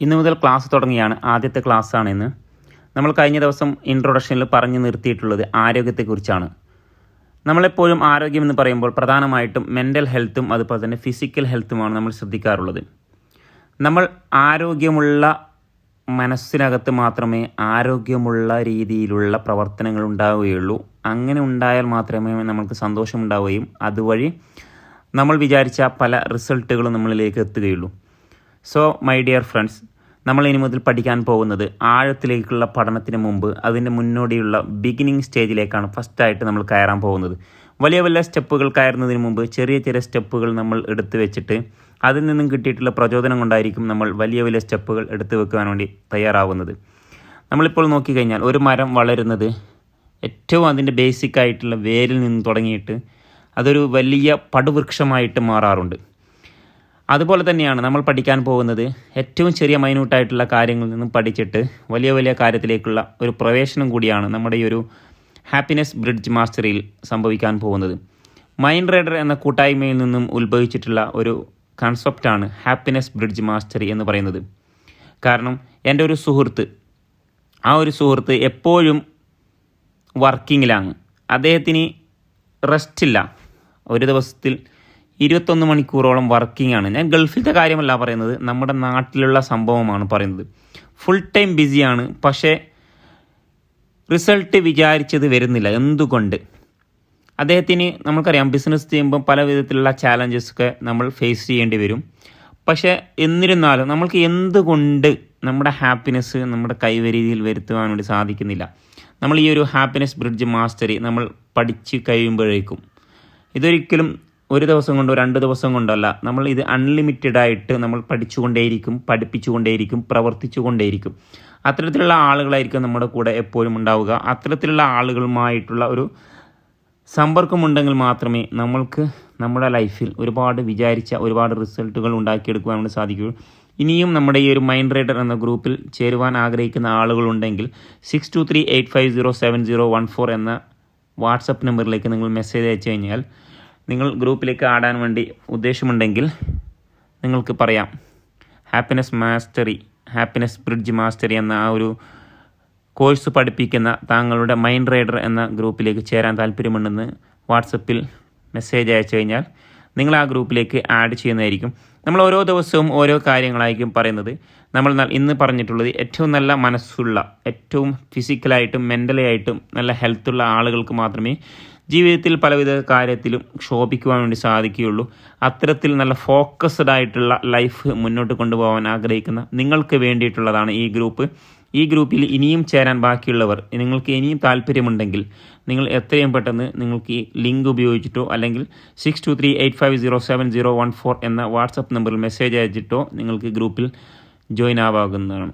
ഇന്ന് മുതൽ ക്ലാസ് തുടങ്ങിയാണ്. ആദ്യത്തെ ക്ലാസ്സാണ് ഇന്ന് നമ്മൾ കഴിഞ്ഞ ദിവസം ഇൻട്രൊഡക്ഷനിൽ പറഞ്ഞു നിർത്തിയിട്ടുള്ളത് ആരോഗ്യത്തെക്കുറിച്ചാണ്. നമ്മളെപ്പോഴും ആരോഗ്യം എന്ന് പറയുമ്പോൾ പ്രധാനമായിട്ടും മെന്റൽ ഹെൽത്തും അതുപോലെ തന്നെ ഫിസിക്കൽ ഹെൽത്തുമാണ് നമ്മൾ ശ്രദ്ധിക്കാറുള്ളത്. നമ്മൾ ആരോഗ്യമുള്ള മനസ്സിനകത്ത് മാത്രമേ ആരോഗ്യമുള്ള രീതിയിലുള്ള പ്രവർത്തനങ്ങൾ ഉണ്ടാവുകയുള്ളൂ. അങ്ങനെ ഉണ്ടായാൽ മാത്രമേ നമുക്ക് സന്തോഷമുണ്ടാവുകയും അതുവഴി നമ്മൾ വിചാരിച്ച പല റിസൾട്ടുകളും നമ്മളിലേക്ക് എത്തുകയുള്ളൂ. സോ മൈ ഡിയർ ഫ്രണ്ട്സ് നമ്മൾ ഇനി മുതൽ പഠിക്കാൻ പോകുന്നത് ആഴത്തിലേക്കുള്ള പഠനത്തിന് മുമ്പ് അതിന്റെ മുന്നോടിയുള്ള ബിഗിനിങ് സ്റ്റേജിലേക്കാണ് ഫസ്റ്റായിട്ട് നമ്മൾ കയറാൻ പോകുന്നത്. വലിയ വലിയ സ്റ്റെപ്പുകൾ കയറുന്നതിന് മുമ്പ് ചെറിയ ചെറിയ സ്റ്റെപ്പുകൾ നമ്മൾ എടുത്തു വെച്ചിട്ട് അതിൽ നിന്നും കിട്ടിയിട്ടുള്ള പ്രചോദനം കൊണ്ടായിരിക്കും നമ്മൾ വലിയ വലിയ സ്റ്റെപ്പുകൾ എടുത്തു വെക്കുവാൻ വേണ്ടി തയ്യാറാവുന്നത്. നമ്മളിപ്പോൾ നോക്കിക്കഴിഞ്ഞാൽ ഒരു മരം വളരുന്നത് ഏറ്റവും അതിന്റെ ബേസിക് ആയിട്ടുള്ള വേരിൽ നിന്ന് തുടങ്ങിയിട്ട് അതൊരു വലിയ പടുവൃക്ഷമായിട്ട് മാറാറുണ്ട്. അതുപോലെ തന്നെയാണ് നമ്മൾ പഠിക്കാൻ പോകുന്നത് ഏറ്റവും ചെറിയ മൈന്യൂട്ടായിട്ടുള്ള കാര്യങ്ങളിൽ നിന്നും പഠിച്ചിട്ട് വലിയ വലിയ കാര്യത്തിലേക്കുള്ള ഒരു പ്രവേശനം കൂടിയാണ് നമ്മുടെ ഈ ഒരു ഹാപ്പിനെസ് ബ്രിഡ്ജ് മാസ്റ്ററിയിൽ സംഭവിക്കാൻ പോകുന്നത്. മൈൻഡ് റൈഡർ എന്ന കൂട്ടായ്മയിൽ നിന്നും ഉത്ഭവിച്ചിട്ടുള്ള ഒരു കൺസെപ്റ്റാണ് ഹാപ്പിനെസ് ബ്രിഡ്ജ് മാസ്റ്ററി എന്ന് പറയുന്നത്. കാരണം എന്റെ ഒരു സുഹൃത്ത് ആ ഒരു സുഹൃത്ത് എപ്പോഴും വർക്കിങ്ങിലാണ്. അദ്ദേഹത്തിന് റെസ്റ്റില്ല ഒരു ദിവസത്തിൽ ഇരുപത്തൊന്ന് മണിക്കൂറോളം വർക്കിംഗ് ആണ്. ഞാൻ ഗൾഫിലത്തെ കാര്യമല്ല പറയുന്നത്. നമ്മുടെ നാട്ടിലുള്ള സംഭവമാണ് പറയുന്നത്. ഫുൾ ടൈം ബിസിയാണ് പക്ഷേ റിസൾട്ട് വിചാരിച്ചത് വരുന്നില്ല. എന്തുകൊണ്ട്? അദ്ദേഹത്തിന് നമുക്കറിയാം ബിസിനസ് ചെയ്യുമ്പോൾ പല വിധത്തിലുള്ള ചാലഞ്ചസൊക്കെ നമ്മൾ ഫേസ് ചെയ്യേണ്ടി വരും. പക്ഷേ എന്നിരുന്നാലും നമ്മൾക്ക് എന്തുകൊണ്ട് നമ്മുടെ ഹാപ്പിനെസ് നമ്മുടെ കൈവരിയിൽ വരുത്തുവാൻ വേണ്ടി സാധിക്കുന്നില്ല? നമ്മൾ ഈ ഒരു ഹാപ്പിനെസ് ബ്രിഡ്ജ് മാസ്റ്ററി നമ്മൾ പഠിച്ച് കഴിയുമ്പോഴേക്കും. ഇതൊരിക്കലും ഒരു ദിവസം കൊണ്ടോ രണ്ട് ദിവസം കൊണ്ടല്ല നമ്മൾ ഇത് അൺലിമിറ്റഡ് ആയിട്ട് നമ്മൾ പഠിച്ചുകൊണ്ടേയിരിക്കും പഠിപ്പിച്ചുകൊണ്ടേയിരിക്കും പ്രവർത്തിച്ചുകൊണ്ടേയിരിക്കും. അത്തരത്തിലുള്ള ആളുകളായിരിക്കും നമ്മുടെ കൂടെ എപ്പോഴും ഉണ്ടാവുക. അത്തരത്തിലുള്ള ആളുകളുമായിട്ടുള്ള ഒരു സമ്പർക്കമുണ്ടെങ്കിൽ മാത്രമേ നമ്മൾക്ക് നമ്മുടെ ലൈഫിൽ ഒരുപാട് വിചാരിച്ച ഒരുപാട് റിസൾട്ടുകൾ ഉണ്ടാക്കിയെടുക്കുവാൻ വേണ്ടി സാധിക്കുകയുള്ളൂ. ഇനിയും നമ്മുടെ ഈ ഒരു മൈൻഡ് റൈഡർ എന്ന ഗ്രൂപ്പിൽ ചേരുവാൻ ആഗ്രഹിക്കുന്ന ആളുകളുണ്ടെങ്കിൽ six two three eight five zero seven zero one four എന്ന വാട്സപ്പ് നമ്പറിലേക്ക് നിങ്ങൾ മെസ്സേജ് അയച്ചു കഴിഞ്ഞാൽ നിങ്ങൾ ഗ്രൂപ്പിലേക്ക് ആടാൻ വേണ്ടി ഉദ്ദേശമുണ്ടെങ്കിൽ നിങ്ങൾക്ക് പറയാം. Happiness mastery happiness bridge mastery എന്ന ആ ഒരു കോഴ്സ് പഠിപ്പിക്കുന്ന താങ്കളുടെ മൈൻഡ് റൈഡർ എന്ന ഗ്രൂപ്പിലേക്ക് ചേരാൻ താല്പര്യമുണ്ടെന്ന് വാട്സപ്പിൽ മെസ്സേജ് അയച്ചു കഴിഞ്ഞാൽ നിങ്ങൾ ആ ഗ്രൂപ്പിലേക്ക് ആഡ് ചെയ്യുന്നതായിരിക്കും. നമ്മൾ ഓരോ ദിവസവും ഓരോ കാര്യങ്ങളായിരിക്കും പറയുന്നത്. നമ്മൾ ഇന്ന് പറഞ്ഞിട്ടുള്ളത് ഏറ്റവും നല്ല മനസ്സുള്ള ഏറ്റവും ഫിസിക്കലായിട്ടും മെന്റലി ആയിട്ടും നല്ല ഹെൽത്തുള്ള ആളുകൾക്ക് മാത്രമേ ജീവിതത്തിൽ പലവിധ കാര്യത്തിലും ക്ഷോഭിക്കുവാൻ വേണ്ടി സാധിക്കുകയുള്ളൂ. അത്തരത്തിൽ നല്ല ഫോക്കസ്ഡ് ആയിട്ടുള്ള ലൈഫ് മുന്നോട്ട് കൊണ്ടുപോകാൻ ആഗ്രഹിക്കുന്ന നിങ്ങൾക്ക് വേണ്ടിയിട്ടുള്ളതാണ് ഈ ഗ്രൂപ്പ് ഈ ഗ്രൂപ്പിൽ ഇനിയും ചേരാൻ ബാക്കിയുള്ളവർ നിങ്ങൾക്ക് ഇനിയും താല്പര്യമുണ്ടെങ്കിൽ നിങ്ങൾ എത്രയും പെട്ടെന്ന് നിങ്ങൾക്ക് ഈ ലിങ്ക് ഉപയോഗിച്ചിട്ടോ അല്ലെങ്കിൽ six two three eight five zero seven zero one four എന്ന വാട്സപ്പ് നമ്പറിൽ മെസ്സേജ് അയച്ചിട്ടോ നിങ്ങൾക്ക് ഗ്രൂപ്പിൽ ജോയിൻ ആവാകുന്നതാണ്